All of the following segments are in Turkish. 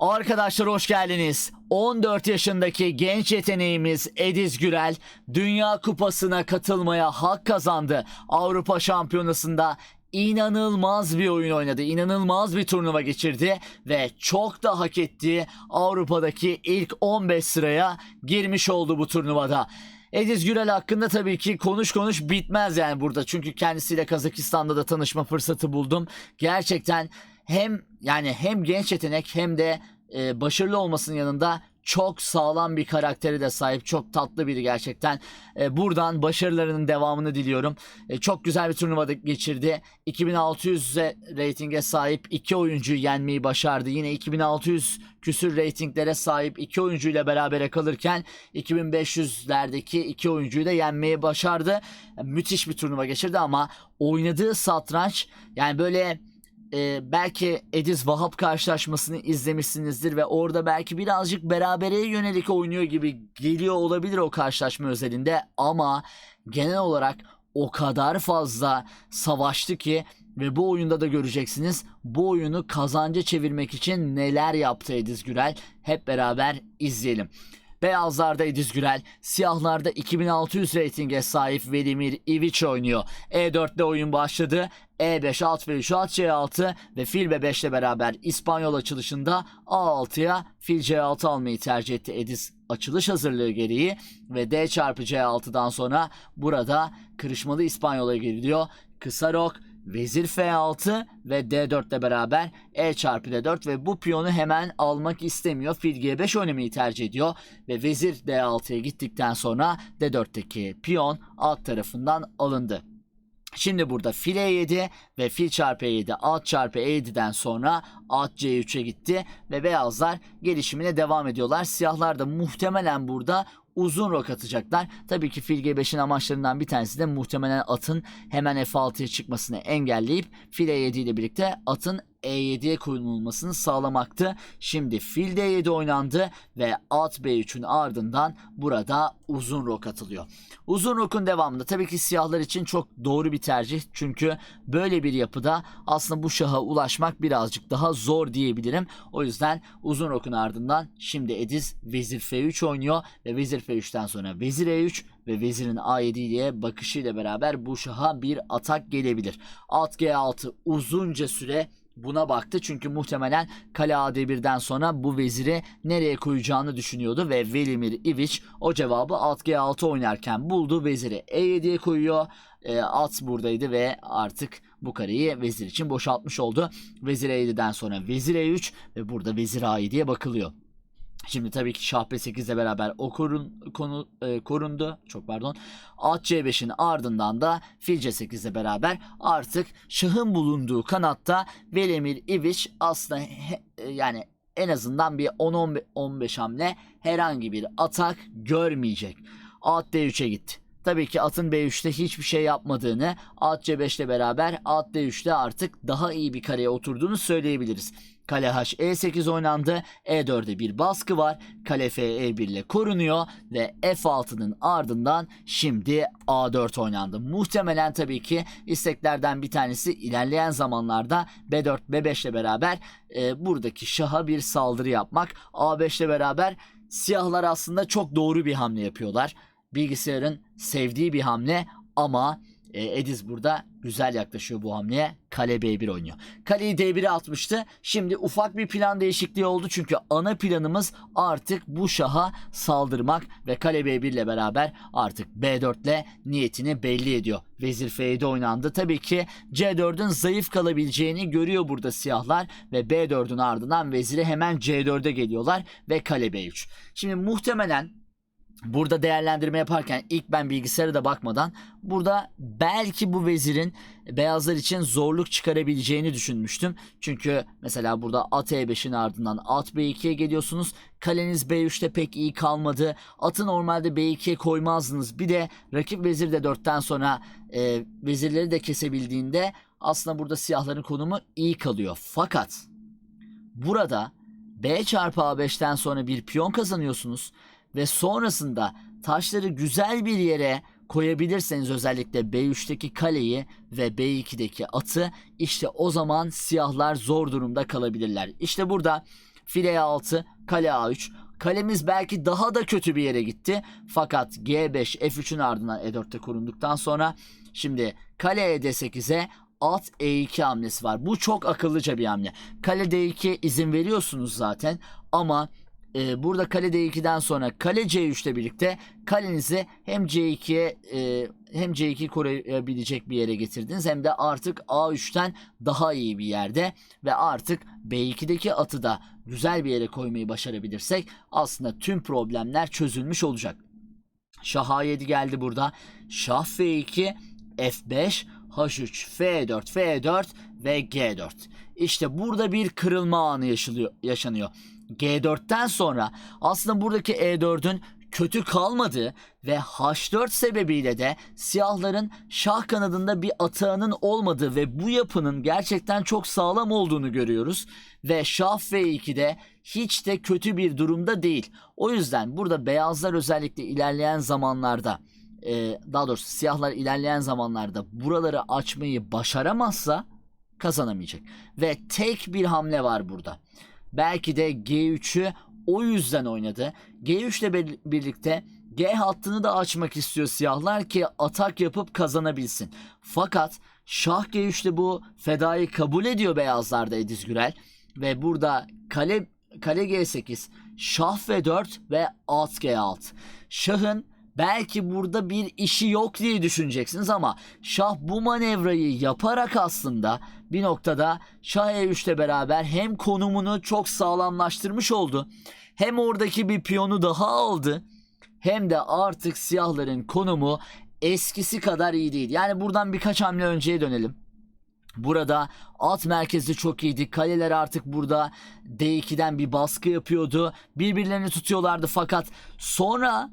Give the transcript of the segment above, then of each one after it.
Arkadaşlar hoş geldiniz. 14 yaşındaki genç yeteneğimiz Ediz Gürel Dünya Kupası'na katılmaya hak kazandı. Avrupa Şampiyonası'nda inanılmaz bir oyun oynadı. İnanılmaz bir turnuva geçirdi ve çok da hak ettiği Avrupa'daki ilk 15 sıraya girmiş oldu bu turnuvada. Ediz Gürel hakkında tabii ki konuş konuş bitmez yani burada. Çünkü kendisiyle Kazakistan'da da tanışma fırsatı buldum. Gerçekten hem yani hem genç yetenek hem de e, başarılı olmasının yanında çok sağlam bir karakteri de sahip. Çok tatlı biri gerçekten. E, buradan başarılarının devamını diliyorum. E, çok güzel bir turnuvada geçirdi. 2600 reytinge sahip iki oyuncuyu yenmeyi başardı. Yine 2600 küsür reytinglere sahip iki oyuncuyla berabere kalırken 2500'lerdeki iki oyuncuyu da yenmeyi başardı. Müthiş bir turnuva geçirdi ama oynadığı satranç yani böyle e, belki Ediz Vahap karşılaşmasını izlemişsinizdir ve orada belki birazcık berabere yönelik oynuyor gibi geliyor olabilir o karşılaşma özelinde ama genel olarak o kadar fazla savaştı ki ve bu oyunda da göreceksiniz bu oyunu kazanca çevirmek için neler yaptı Ediz Gürel hep beraber izleyelim. Beyazlarda Ediz Gürel, siyahlarda 2600 reytinge sahip Velimir Ivic oynuyor. E4'te oyun başladı. E5, at ve 3, at C6 ve fil B5 ile beraber İspanyol açılışında A6'ya fil C6 almayı tercih etti Ediz açılış hazırlığı gereği ve D çarpı C6'dan sonra burada kırışmalı İspanyol'a giriliyor. Kısa rok, Vezir F6 ve D4 ile beraber E çarpı D4 ve bu piyonu hemen almak istemiyor. Fil G5 oynamayı tercih ediyor ve Vezir D6'ya gittikten sonra D4'teki piyon alt tarafından alındı. Şimdi burada fil E7 ve fil çarpı E7 at çarpı E7'den sonra at C3'e gitti ve beyazlar gelişimine devam ediyorlar. Siyahlar da muhtemelen burada uzun rok atacaklar. Tabii ki fil G5'in amaçlarından bir tanesi de muhtemelen atın hemen F6'ya çıkmasını engelleyip fil E7 ile birlikte atın E7'ye koyulmasını sağlamaktı. Şimdi fil D7 oynandı ve at B3'ün ardından burada uzun rok atılıyor. Uzun rokun devamında tabii ki siyahlar için çok doğru bir tercih. Çünkü böyle bir yapıda aslında bu şaha ulaşmak birazcık daha zor diyebilirim. O yüzden uzun rokun ardından şimdi Ediz vezir F3 oynuyor ve vezir F3'ten sonra vezir E3 ve vezirin A7 ile bakışıyla beraber bu şaha bir atak gelebilir. At G6 uzunca süre buna baktı çünkü muhtemelen kale AD1'den sonra bu veziri nereye koyacağını düşünüyordu ve Velimir Ivic o cevabı at G6 oynarken buldu. Veziri E7'ye koyuyor. E, at buradaydı ve artık bu kareyi vezir için boşaltmış oldu. Vezir E7'den sonra vezir E3 ve burada vezir A7'ye bakılıyor. Şimdi tabii ki şah B8 ile beraber o korun, konu, e, korundu. Çok pardon. At C5'in ardından da fil C8 ile beraber artık şahın bulunduğu kanatta Velimir Ivic aslında he- e, yani en azından bir 10-15 hamle herhangi bir atak görmeyecek. At D3'e gitti. Tabii ki atın B3'te hiçbir şey yapmadığını, at C5 ile beraber at D3'te artık daha iyi bir kareye oturduğunu söyleyebiliriz. Kale H E8 oynandı. E4'e bir baskı var. Kale F E1 ile korunuyor ve F6'nın ardından şimdi A4 oynandı. Muhtemelen tabii ki isteklerden bir tanesi ilerleyen zamanlarda B4 B5 ile beraber e, buradaki şaha bir saldırı yapmak. A5 ile beraber siyahlar aslında çok doğru bir hamle yapıyorlar. Bilgisayarın sevdiği bir hamle ama e, Ediz burada güzel yaklaşıyor bu hamleye. Kale B1 oynuyor. Kaleyi D1'e atmıştı. Şimdi ufak bir plan değişikliği oldu. Çünkü ana planımız artık bu şaha saldırmak ve kale B1 ile beraber artık B4 ile niyetini belli ediyor. Vezir F7 oynandı. Tabii ki C4'ün zayıf kalabileceğini görüyor burada siyahlar ve B4'ün ardından veziri hemen C4'e geliyorlar ve kale B3. Şimdi muhtemelen Burada değerlendirme yaparken ilk ben bilgisayara da bakmadan burada belki bu vezirin beyazlar için zorluk çıkarabileceğini düşünmüştüm. Çünkü mesela burada at E5'in ardından at B2'ye geliyorsunuz. Kaleniz B3'te pek iyi kalmadı. Atı normalde B2'ye koymazdınız. Bir de rakip vezir de 4'ten sonra e, vezirleri de kesebildiğinde aslında burada siyahların konumu iyi kalıyor. Fakat burada B çarpı A5'ten sonra bir piyon kazanıyorsunuz ve sonrasında taşları güzel bir yere koyabilirseniz özellikle B3'teki kaleyi ve B2'deki atı işte o zaman siyahlar zor durumda kalabilirler. İşte burada File A6, kale A3. Kalemiz belki daha da kötü bir yere gitti. Fakat G5, F3'ün ardından E4'te korunduktan sonra şimdi kale D8'e at E2 hamlesi var. Bu çok akıllıca bir hamle. Kale D2 izin veriyorsunuz zaten ama e, burada kale D2'den sonra kale C3'le birlikte kalenizi hem C2'ye e, hem C2 koruyabilecek bir yere getirdiniz hem de artık A3'ten daha iyi bir yerde ve artık B2'deki atı da güzel bir yere koymayı başarabilirsek aslında tüm problemler çözülmüş olacak. Şah A7 geldi burada. Şah F2, F5, H3, F4, F4 ve G4. İşte burada bir kırılma anı yaşanıyor. G4'ten sonra aslında buradaki E4'ün kötü kalmadığı ve H4 sebebiyle de siyahların şah kanadında bir atağının olmadığı ve bu yapının gerçekten çok sağlam olduğunu görüyoruz. Ve şah F2'de hiç de kötü bir durumda değil. O yüzden burada beyazlar özellikle ilerleyen zamanlarda e, daha doğrusu siyahlar ilerleyen zamanlarda buraları açmayı başaramazsa kazanamayacak. Ve tek bir hamle var burada. Belki de G3'ü o yüzden oynadı. G3 ile birlikte G hattını da açmak istiyor siyahlar ki atak yapıp kazanabilsin. Fakat Şah G3'te bu fedayı kabul ediyor beyazlarda Ediz Gürel. Ve burada kale kale G8, Şah F4 ve at G6. Şahın belki burada bir işi yok diye düşüneceksiniz ama Şah bu manevrayı yaparak aslında bir noktada Şah E3 ile beraber hem konumunu çok sağlamlaştırmış oldu. Hem oradaki bir piyonu daha aldı. Hem de artık siyahların konumu eskisi kadar iyi değil. Yani buradan birkaç hamle önceye dönelim. Burada alt merkezi çok iyiydi. Kaleler artık burada D2'den bir baskı yapıyordu. Birbirlerini tutuyorlardı fakat sonra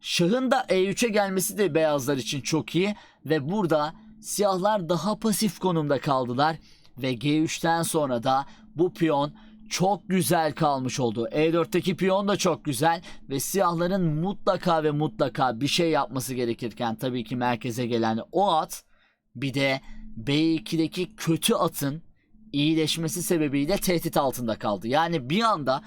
Şahın da E3'e gelmesi de beyazlar için çok iyi ve burada siyahlar daha pasif konumda kaldılar ve G3'ten sonra da bu piyon çok güzel kalmış oldu. E4'teki piyon da çok güzel ve siyahların mutlaka ve mutlaka bir şey yapması gerekirken tabii ki merkeze gelen o at bir de B2'deki kötü atın iyileşmesi sebebiyle tehdit altında kaldı. Yani bir anda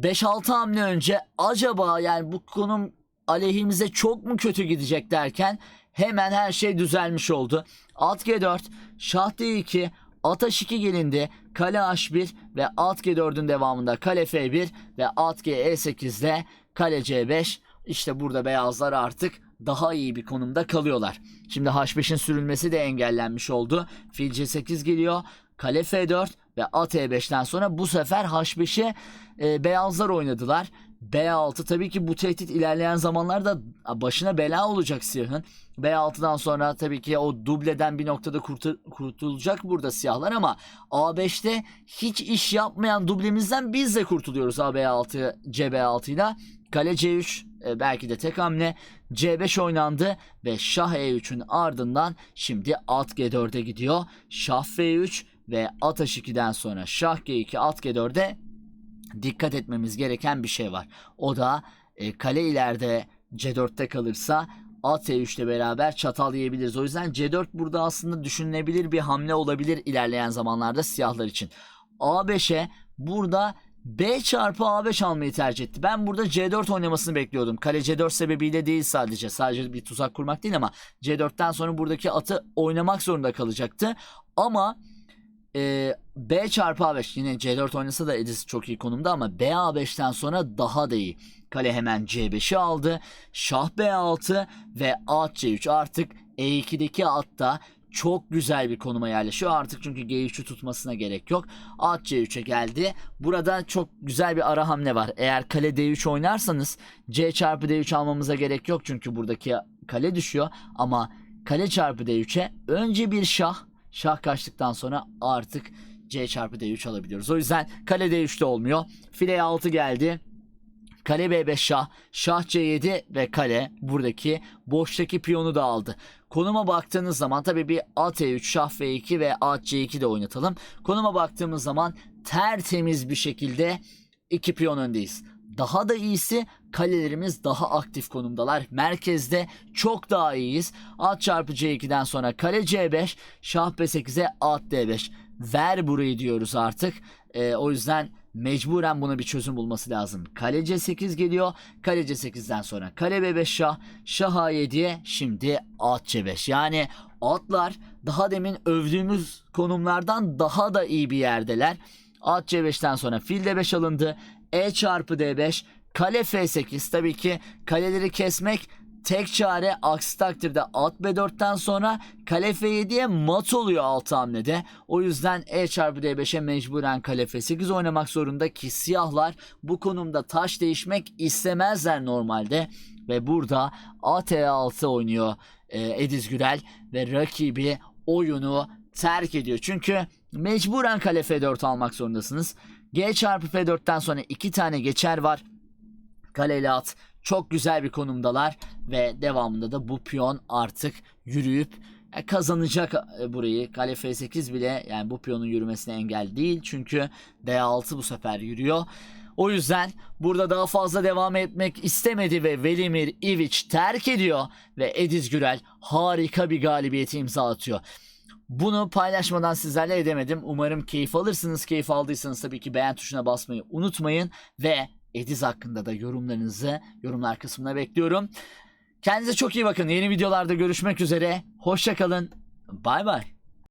5-6 hamle önce acaba yani bu konum aleyhimize çok mu kötü gidecek derken hemen her şey düzelmiş oldu. At G4, Şah D2, At H2 gelindi. Kale H1 ve At G4'ün devamında Kale F1 ve At G E8'de Kale C5. İşte burada beyazlar artık daha iyi bir konumda kalıyorlar. Şimdi H5'in sürülmesi de engellenmiş oldu. Fil C8 geliyor. Kale F4 ve At E5'ten sonra bu sefer H5'e e, beyazlar oynadılar. B6 tabii ki bu tehdit ilerleyen zamanlarda başına bela olacak siyahın. B6'dan sonra tabii ki o dubleden bir noktada kurtul- kurtulacak burada siyahlar ama A5'te hiç iş yapmayan dublemizden biz de kurtuluyoruz AB6 CB6 ile. Kale C3 e, belki de tek hamle. C5 oynandı ve Şah E3'ün ardından şimdi at G4'e gidiyor. Şah F3 ve at H2'den sonra Şah G2 at G4'e dikkat etmemiz gereken bir şey var. O da e, kale ileride C4'te kalırsa at E3 ile beraber çatal yiyebiliriz. O yüzden C4 burada aslında düşünülebilir bir hamle olabilir ilerleyen zamanlarda siyahlar için. A5'e burada B çarpı A5 almayı tercih etti. Ben burada C4 oynamasını bekliyordum. Kale C4 sebebiyle değil sadece. Sadece bir tuzak kurmak değil ama C4'ten sonra buradaki atı oynamak zorunda kalacaktı. Ama e, B çarpı A5 yine C4 oynasa da Edis çok iyi konumda ama B A5'ten sonra daha da iyi. Kale hemen C5'i aldı. Şah B6 ve at C3 artık E2'deki atta çok güzel bir konuma yerleşiyor. Artık çünkü G3'ü tutmasına gerek yok. At C3'e geldi. Burada çok güzel bir ara hamle var. Eğer kale D3 oynarsanız C çarpı D3 almamıza gerek yok. Çünkü buradaki kale düşüyor. Ama kale çarpı D3'e önce bir şah Şah kaçtıktan sonra artık C çarpı D3 alabiliyoruz. O yüzden kale D3'te olmuyor. File 6 geldi. Kale B5 şah, şah C7 ve kale buradaki boştaki piyonu da aldı. Konuma baktığınız zaman tabii bir at E3, şah F2 ve at C2 de oynatalım. Konuma baktığımız zaman tertemiz bir şekilde iki piyon öndeyiz. Daha da iyisi kalelerimiz daha aktif konumdalar. Merkezde çok daha iyiyiz. At çarpı C2'den sonra kale C5, şah B8'e at D5. Ver burayı diyoruz artık. Ee, o yüzden mecburen buna bir çözüm bulması lazım. Kale C8 geliyor. Kale C8'den sonra kale B5 şah. Şah A7'ye şimdi at C5. Yani atlar daha demin övdüğümüz konumlardan daha da iyi bir yerdeler. At C5'ten sonra fil D5 alındı. E çarpı D5. Kale F8 tabii ki kaleleri kesmek tek çare aksi takdirde at B4'ten sonra kale F7'ye mat oluyor 6 hamlede. O yüzden E çarpı D5'e mecburen kale F8 oynamak zorunda ki siyahlar bu konumda taş değişmek istemezler normalde. Ve burada at E6 oynuyor e, Ediz Gürel ve rakibi oyunu terk ediyor. Çünkü mecburen kale F4 almak zorundasınız. G çarpı F4'ten sonra iki tane geçer var. Kaleli at çok güzel bir konumdalar ve devamında da bu piyon artık yürüyüp e, kazanacak e, burayı. Kale F8 bile yani bu piyonun yürümesine engel değil çünkü D6 bu sefer yürüyor. O yüzden burada daha fazla devam etmek istemedi ve Velimir Ivic terk ediyor ve Ediz Gürel harika bir galibiyeti imza atıyor. Bunu paylaşmadan sizlerle edemedim. Umarım keyif alırsınız. Keyif aldıysanız tabii ki beğen tuşuna basmayı unutmayın ve Ediz hakkında da yorumlarınızı yorumlar kısmına bekliyorum. Kendinize çok iyi bakın. Yeni videolarda görüşmek üzere. Hoşçakalın. Bay bay.